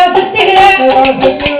கைலாசத்தில் கைலாசத்தில்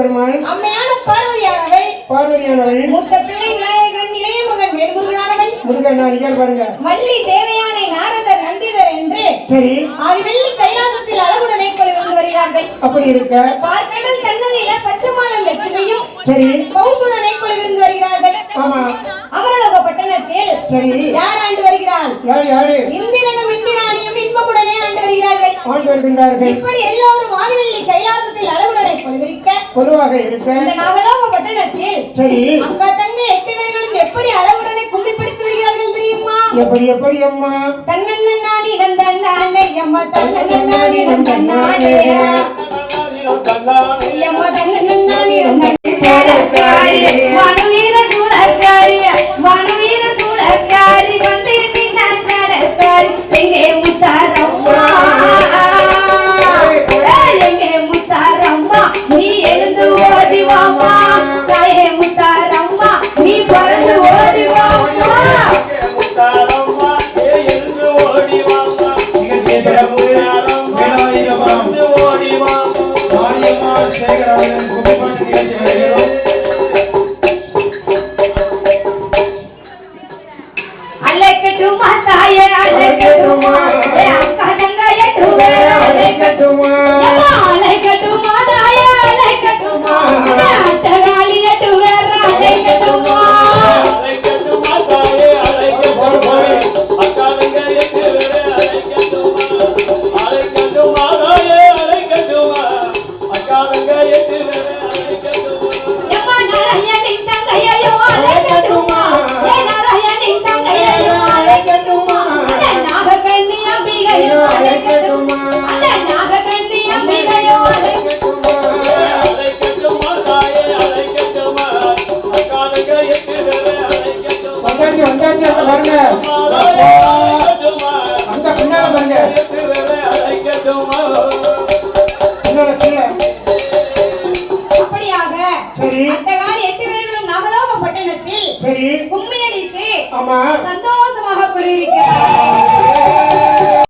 அம்மையான பார்வதியானவள் பார்வதியானவள் மூத்த பிள்ளை விநாயகன் இளைய மகன் வேல்முருகனானவன் முருகனாரிகள் பாருங்க. வள்ளி தேவயானை நாரதர் நந்திதர் என்று சரி. ஆதிவெள்ளி கைலாசத்தில் அழகுடனே கொண்டு வருகிறார்கள். அப்படி இருக்க. பார்க்கடல் தன்னதியில பச்சைமாலம் லட்சுமியும் சரி. வருகிறார்கள். ஆமா. அமரலோக பட்டணத்தில் சரி. யார் ஆண்டு வருகிறாள்? யார் யாரு? இந்திரனும் இந்திராணியும் இன்பமுடனே ஆண்டு வருகிறார்கள். ஆண்டு வருகின்றார்கள். இப்படி எல்லோரும் ஆதிவெள்ளி கைலாசத்தில் அழகுடனை கொள்விருக்க பொதுவாக இருக்க. இந்த நவலோக பட்டணத்தில் சரி. அக்கா தங்கை எட்டு பேர்களும் எப்படி அளவுடனே கும்மி பிடித்து வருகிறார்கள் தெரியுமா? எப்படி எப்படி அம்மா? தன்னண்ணன் நாடி நந்தன்னானே அம்மா தன்னண்ணன் நாடி நந்தன்னானே அம்மா தன்னண்ணன் நாடி நந்தன்னானே மனுவீர ಅಡಗಟ್ಟು ಮಾತಾಯೇ ಅಡಗಟ್ಟು ಮಾತಾಯೇ நாகக்கண்ணி அம்பிகையோ அலைக்கட்டுமா அட நாகக்கண்ணி அம்பிகையோ அலைக்கட்டுமா வந்தாச்சு வந்தாச்சு அந்த பாருங்க. அந்த பின்னால பாருங்க. பின்னால கீழே. அப்படியாக சரி. அட்டகால் எட்டு பேர்களும் நவலோக பட்டணத்தில் சரி. கும்மி அடித்து ஆமா. சந்தோஷ